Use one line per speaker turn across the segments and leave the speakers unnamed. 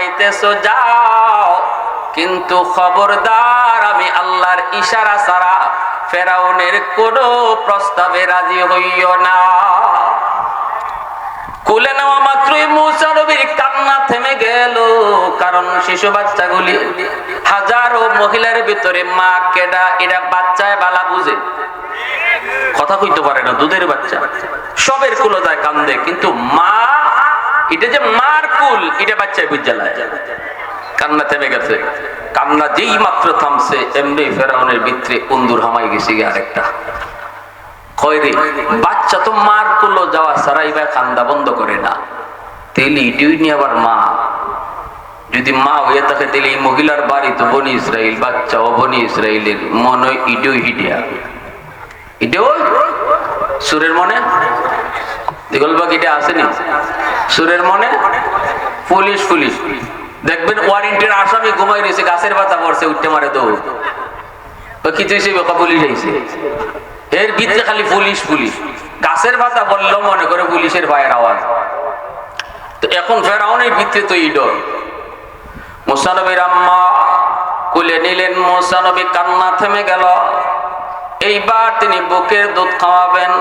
চাইতেছো, যাও। কিন্তু খবরদার, আমি আল্লাহর ইশারা ছাড়া ফেরাউনের কোনো প্রস্তাবে রাজি হইও না। কুলে নেওয়া মাত্রই মুসা নবীর কান্না থেমে গেল, কারণ শিশু বাচ্চাগুলি হাজারো মহিলার ভিতরে মা, কেডা, এরা বাচ্চায় বালা বুঝে। কথা কইতে পারে না, দুধের বাচ্চা। সবের কুলো যায় কান্দে, কিন্তু মা এটা যে মার কুল এটা বাচ্চায় বুঝালায় কান্না থেমে গেছে। কান্না যেই মাত্র থামছে, এমনি ফেরাউনের ভিতরে উন্দুর হামাই গেছে আরেকটা। কয়রে বাচ্চা তো মার কুলো যাওয়া সারাই বা কান্দা বন্ধ করে না। তেলি ডিউনি আবার মা? যদি মা হয়ে থাকে তাহলে এই মহিলার বাড়ি তো বনি ইসরাইল, বাচ্চা ও বনি ইসরাইলের। মনে ইডিও হিডিয়া। ইডিও সুরের মনে? দিগল বাগ এটা আসেনি সুরের মনে? Police police. দেখবেন ওয়ারেন্টের আসামি ঘুমাই রয়েছে, গাছের পাতা পড়ছে, উঠতে মারে দৌড়। কিছু হিসেবে পুলিশ আইছে এর ভিতরে খালি পুলিশ পুলিশ। গাছের পাতা বললেও মনে করে পুলিশের পায়ের আওয়াজ। তো এখন ফেরাউনের ভিতরে তো ইডর মুসানবীর আম্মা কুলে নিলেন, মুসানবী কান্না থেমে গেল। এইবার তিনি বুকের দুধ খাওয়াবেন।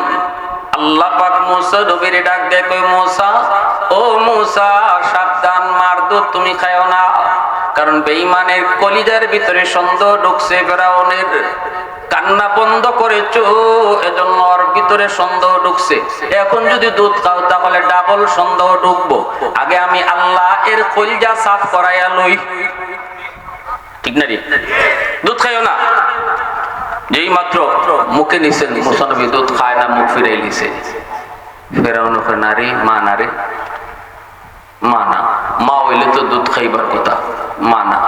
আল্লাহ পাক মুসা নবীর ডাক কই মুসা, ও মুসা, সাবধান মার দুধ তুমি খাও না। কারণ বেঈমানের কলিজার ভিতরে সন্দেহ ঢুকছে, ফেরাউনের কান্না বন্ধ করেছ, এজন্য ওর ভিতরে সন্দেহ ঢুকছে। এখন যদি দুধ খাও, তাহলে ডাবল সন্দেহ ঢুকবো। আগে আমি আল্লাহ এর কলিজা সাফ করাইয়া লই। ঠিক না রে? দুধ খাইও না? যেই মাত্র মুখে নিছেন মুসানবী দুধ খায় না, মুখ ফিরে নিছে। ফেরাউন নারী, মা নারী, মা না। মা হইলে তো দুধ খাইবার কথা, মা না।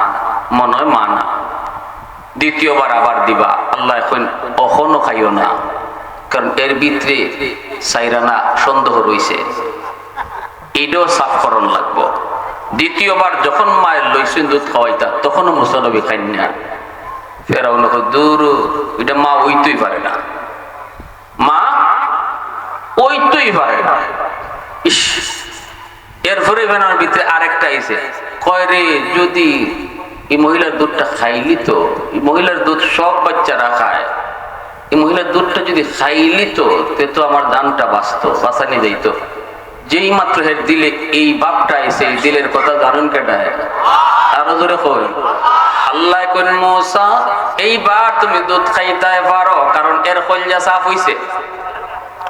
মনে হয় মা না। দ্বিতীয়বার আবার দিবা, আল্লাহ এখন অখনও খাইও না। কারণ এর ভিতরে সাইরানা সন্দেহ রইছে। এটাও সাফ করণ লাগবো। দ্বিতীয়বার যখন মায়ের লইছেন দুধ খাওয়াইতা, তখনও মুসানবী খাই না। এরপরে ভিতরে আরেকটা কয় রে, যদি এই মহিলার দুধটা খাইলি তো মহিলার দুধ সব বাচ্চারা খায়। এই মহিলার দুধটা যদি খাইলি তো, তে তো আমার দানটা বাঁচতো, বাঁচানি যাইত। যেই মাত্র হের দিলে এই বাপটা এসে দিলের কথা জানুন কেটায় আরও জোরে কই, আল্লাহ করেন মৌসা এইবার তুমি দুধ খাইতে পারো, কারণ এর কলজা সাফ হইছে।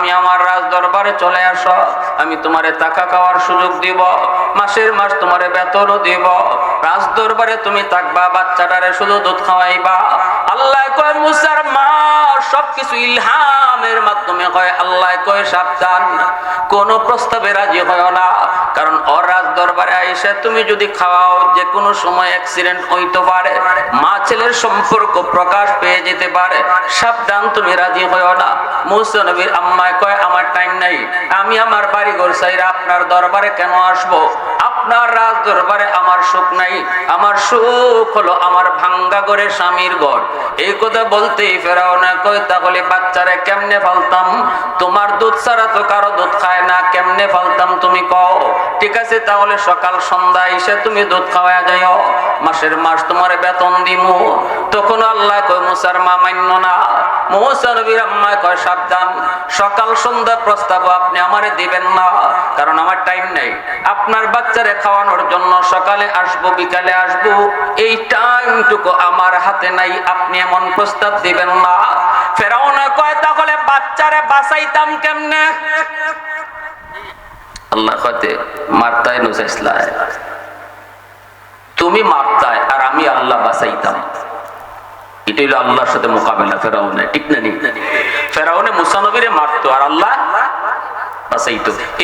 তুমি আমার রাজ দরবারে চলে আসো। আমি তোমারে টাকা খাওয়ার সুযোগ দিব। মাসের মাস তোমারে বেতনও দিব। রাজ দরবারে তুমি থাকবা, বাচ্চাটারে শুধু দুধ খাওয়াইবা। আল্লাহ কয়, মুসার মা, সবকিছু ইলহামের মাধ্যমে কয় আল্লাহ কয়, সাবধান, কোন প্রস্তাবে রাজি হয় না। কারণ ওর রাজ দরবারে আইসে তুমি যদি খাওয়াও যে কোনো সময় অ্যাক্সিডেন্ট হইতে পারে। মা ছেলের সম্পর্ক প্রকাশ পেয়ে যেতে পারে। সাবধান, তুমি রাজি হয় না। মুসা আম্মায় কয়, আমার টাইম নাই। আমি আমার বাড়ি ঘর আপনার দরবারে কেন আসব? আপনার রাজ দরবারে আমার সুখ নাই। আমার সুখ হলো আমার ভাঙ্গা করে স্বামীর এই কথা বলতেই ফেরাও না কই তাহলে বাচ্চারে কেমনে ফালতাম? তোমার দুধ ছাড়া তো কারও দুধ খায় না। কেমনে ফালতাম তুমি কও? ঠিক আছে, তাহলে সকাল সন্ধ্যা এসে তুমি দুধ খাওয়া যাইও। মাসের মাস তোমার বেতন দিমু। তখন আল্লাহ কই মুসার মা মান্য না। মুসা নবীর আম্মা কয়, সাবধান, সকাল সন্ধ্যা প্রস্তাব আপনি দিবেন না, কারণ আমার টাইম আপনার বাচ্চারে খাওয়ানোর জন্য সকালে বিকালে এই টাইমটুকু আমার হাতে নাই, আপনি এমন প্রস্তাব দিবেন না। কয়, তাহলে বাচ্চারে কেমনে? আল্লাহ তুমি মারতায় আর আমি আল্লাহ বাঁচাইতাম। এটা হলো আল্লাহর সাথে মোকাবেলা ফেরাউনে ঠিক না নি? ফেরাউনে মুসানবীরে মারতো, আর আল্লাহ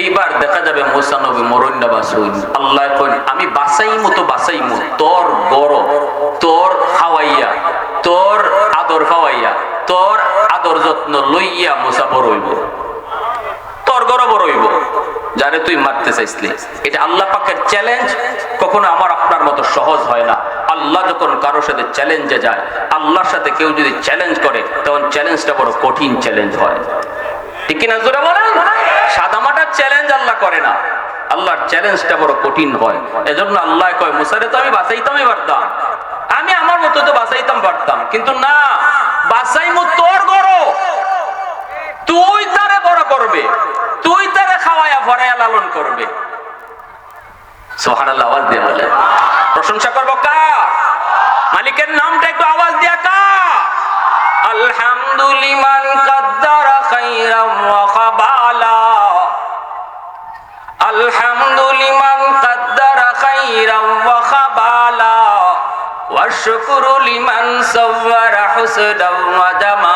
এইবার দেখা যাবে মুসানবী আল্লাহ কইন, আমি বাঁচাইমু তো বাঁচাইমু। তোর গড় তোর খাওয়াইয়া, তোর আদর খাওয়াইয়া, তোর আদর যত্ন লইয়া মোসা বড় হইব তোর গড় বড় হইব যারে তুই মারতে চাইছিলি। এটা আল্লাহ পাকের চ্যালেঞ্জ কখনো আমার আপনার মতো সহজ হয় না। আল্লাহ যখন কারোর সাথে চ্যালেঞ্জে যায়, আল্লাহর সাথে কেউ যদি চ্যালেঞ্জ করে, তখন চ্যালেঞ্জটা বড় কঠিন চ্যালেঞ্জ হয়। ঠিক কিনা জোরে বলেন? সাদামাটার চ্যালেঞ্জ আল্লাহ করে না। আল্লাহর চ্যালেঞ্জটা বড় কঠিন হয়। এজন্য আল্লাহ কয়, মুসারে তো আমি বাঁচাইতামই পারতাম। আমি আমার মতো তো বাঁচাইতাম পারতাম। কিন্তু না, বাঁচাইমো তোর গরো। তুই তারে বড় করবে, তুই তারে খাওয়ায়া ভরায়া লালন করবে। সোহান আল্লাহ আওয়াজ দিয়ে বলে প্রশংসা করব কা? মালিকের নামটা একটু আওয়াজ দিয়া কা? আলহামদুলিমান কাদ্দারা খাইরাম ওয়া খাবালা। আলহামদুলিমান কাদ্দারা খাইরাম ওয়া খাবালা। ওয়া শুকুরু লিমান সাওয়ারা হুসনাম ওয়া জামা।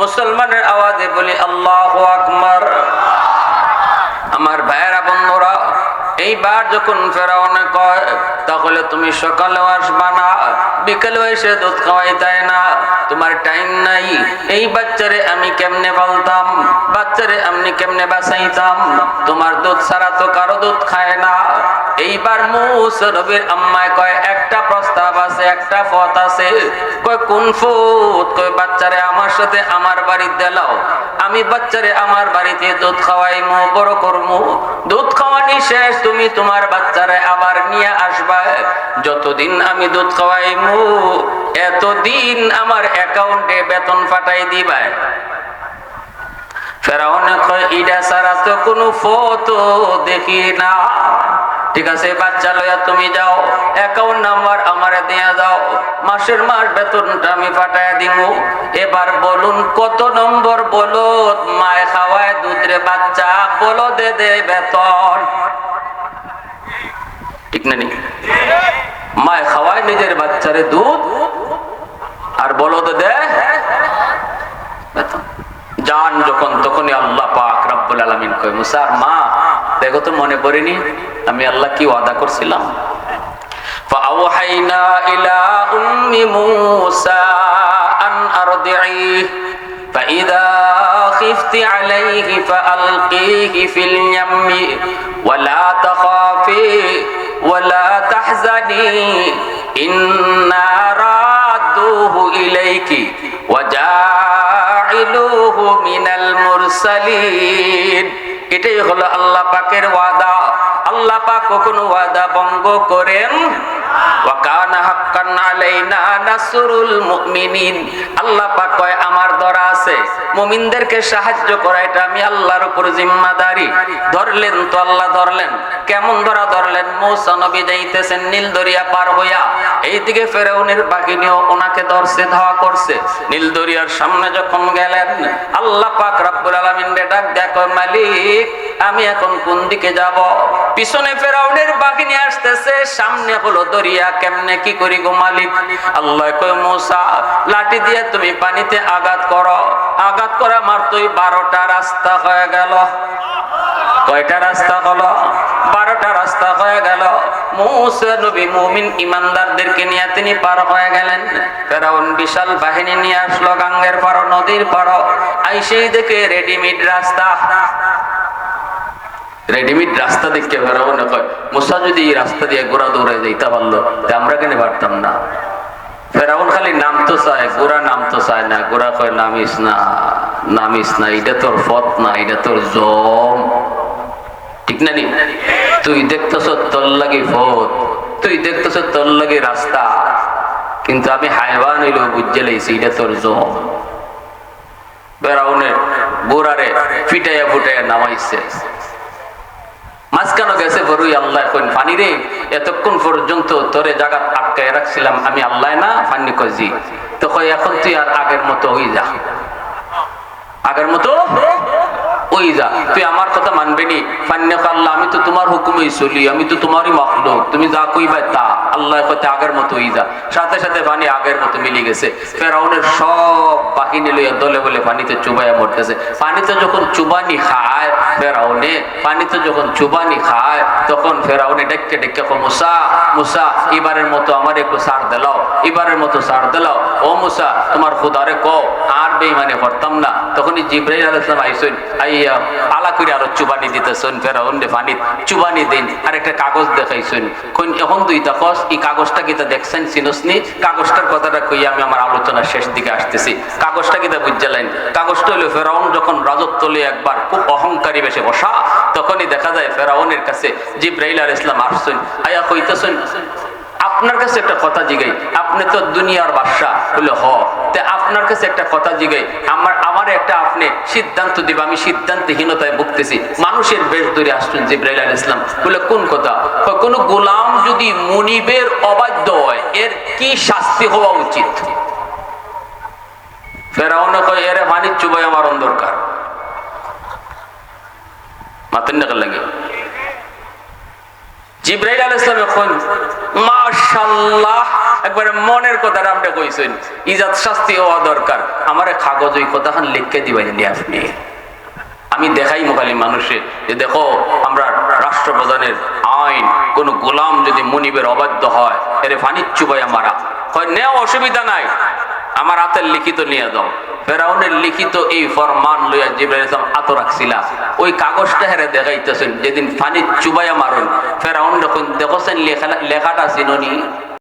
মুসলমানের আওয়াজে বলি, আল্লাহ আকমার আমার ভাইয়েরা, বন্ধুরা, এইবার যখন ফেরাওনে কয়, তাহলে তুমি সকালেও আসবা না, বিকেলেও এসে দুধ খাওয়াই তাই না। টাইম নাই। এই বাচ্চারে আমি কেমনে বলতাম বাচ্চারে আমি কেমনে বাঁচাইতাম? তোমার দুধ ছাড়া তো কারও দুধ খায় না। এইবার মুসা নবীর আম্মায় কয়, একটা প্রস্তাব আছে, একটা পথ আছে। কয়, কোন ফুট কয়, বাচ্চারে আমার সাথে আমার বাড়িতে দেলাও আমি বাচ্চারে আমার বাড়িতে দুধ খাওয়াইমু, বড় করমু। দুধ খাওয়ানি শেষ, তুমি তোমার বাচ্চারে আবার নিয়ে আসবা। যতদিন আমি দুধ খাওয়াইমু এতদিন আমার অ্যাকাউন্টে বেতন পাঠাই দিবা ফেরাউনে কয়, ইডা সারা তো কোনো ফটো দেখি না। ঠিক আছে, বাচ্চা তুমি যাও নাম্বার মাস আমি এবার বলুন, কত নম্বর বলদ মায় খাওয়ায় দুধরে বাচ্চা? বলো দে দে বেতন। ঠিক না নি? মায় খাওয়ায় নিজের বাচ্চারে দুধ আর বলদ দে বেতন যান যখন তখনই আল্লাহ পাক রব্বুল আলামিন কয় মুসার মা দেখো তো মনে পড়েনি আমি আল্লাহ কি ওয়াদা করছিলাম فأوحينا إلى أم موسى أن أرضعيه فإذا خفت عليه فألقيه في اليم ولا تخافي ولا تحزني إنا رادوه إليك وجاعلوه من المرسلين এটাই হলো আল্লাহ পাকের ওয়াদা আল্লাহ পাক কখনো ওয়াদা ভঙ্গ করেন ওয়াকানা হাক্কান আলাইনা নাসরুল মুমিনিন আল্লাহ পাক কয় আমার দরা আছে মুমিনদেরকে সাহায্য করা এটা আমি আল্লাহর উপর জিম্মাদারি ধরলেন তো আল্লাহ ধরলেন কেমন ধরা ধরলেন? মৌসা নবী যাইতেছেন নীল দরিয়া পার হইয়া। এইদিকে ফেরাউনের বাহিনীও ওনাকে ধরছে, ধাওয়া করছে। নীল দরিয়ার সামনে যখন গেলেন, আল্লাহ পাক রব্বুল আলামিন ডাক দেখো মালিক, আমি এখন কোন দিকে যাব? পিছনে ফেরাউনের বাহিনী আসতেছে, সামনে হলো দরিয়া, কেমনে কি করি গো মালিক? আল্লাহ কয়, মৌসা, লাঠি দিয়ে তুমি পানিতে আঘাত করো। আঘাত করা মাত্রই বারোটা রাস্তা হয়ে গেল। কয়টা রাস্তা হলো? বারোটা রাস্তা হয়ে গেল। পার গেলেন। বিশাল বাহিনী নিয়ে আসলো গাঙ্গের পারো, নদীর দেখে রেডিমেড রাস্তা। রেডিমেড রাস্তা ফেরাউন কয়, মুসা যদি এই রাস্তা দিয়ে গোড়া দৌড়ায় যাইতে পারল, তা আমরা কেন পারতাম না? ফেরাউন খালি নাম তো চায় গোড়া নাম তো চায় না। গোড়া কয়, নামিস না নামিস না, এটা তোর ফত না এটা তোর জম। ঠিক না নি? তুই দেখতেছ তোর লাগে ফত তুই দেখতেছ তোর লাগে রাস্তা। কিন্তু আমি হাইওয়ান হইলেও বুঝে লাইছি এটা তোর জম। ফেরাউনের গোড়ারে ফিটাইয়া ফুটাইয়া নামাইছে। মাঝখানে গেছে বড়ই আল্লাহ কইন, পানি রে, এতক্ষণ পর্যন্ত তোরে জায়গা আটকায় রাখছিলাম, আমি আল্লাহ না, পানি কজি তো কই, এখন তুই আর আগের মতো হই যা। আগের মতো ওই যা। তুই আমার কথা মানবে নি ফান্নে আল্লাহ আমি তো তোমার হুকুমেই চলি, আমি তো তোমারই মখলুক। তুমি যা কইবা তা। আল্লাহ কথা আগের মতো ওই যা। সাথে সাথে পানি আগের মতো মিলি গেছে। ফেরাউনের সব বাহিনী লইয়া দলে বলে পানিতে চুবাইয়া মরতেছে। পানিতে যখন চুবানি খায় ফেরাউনে, পানিতে যখন চুবানি খায়, তখন ফেরাউনে ডেকে ডেকে মুসা মুসা, এবারের মতো আমার একটু সার দিলাও এবারের মতো সার দিলাও ও মুসা, তোমার খুদারে কো আর বেইমানে করতাম না। তখনই জিব্রাইল আলাইহিস সালাম আইসেন, আইয়া, আলা করে আরও চুবানি আর অহংকারী বেশে বসা, তখনই দেখা যায় ফেরাউনের কাছে জিব্রাইল আলাইহিস সালাম আসছেন। আইয়া কইতেছেন, আপনার কাছে একটা কথা জিগাই, আপনি তো দুনিয়ার বাদশা বলে, হ। আপনার কাছে একটা কথা জিগাই, আমার একটা আপনি সিদ্ধান্ত দিব, আমি সিদ্ধান্তহীনতায় ভুগতেছি। মানুষের বেশ ধরে আসছেন জিব্রাইল আল ইসলাম বলে, কোন কথা? কোন গোলাম যদি মনিবের অবাধ্য হয়, এর কি শাস্তি হওয়া উচিত? ফেরাউন কয়, এরে পানির চুবাই আমার দরকার মাতেন না লাগে। জিব্রাইল আলাইহিস সালাম এখন, মাশাআল্লাহ একবারে মনের কথাটা আপনি কইছেন। ইজাত শাস্তি হওয়া দরকার। আমারে কাগজ ওই কথাখান লিখকে দিবেন নি আপনি। আমি দেখাই মোকালি মানুষে যে দেখো, আমরা রাষ্ট্রপ্রধানের আইন, কোন গোলাম যদি মনিবের অবাধ্য হয়, এর ফানির চুবাই আমারা হয় নেও অসুবিধা নাই। আমার হাতের লিখিত নিয়ে দাও ফেরাউনের লিখিত এই ফরমান লইয়া জিব্রাইল ইসলাম আত রাখছিলা ওই কাগজটা হেরে দেখাইতেছেন, যেদিন ফানি চুবাইয়া মারুন। ফেরাউন যখন দেখছেন লেখা লেখাটা চিননি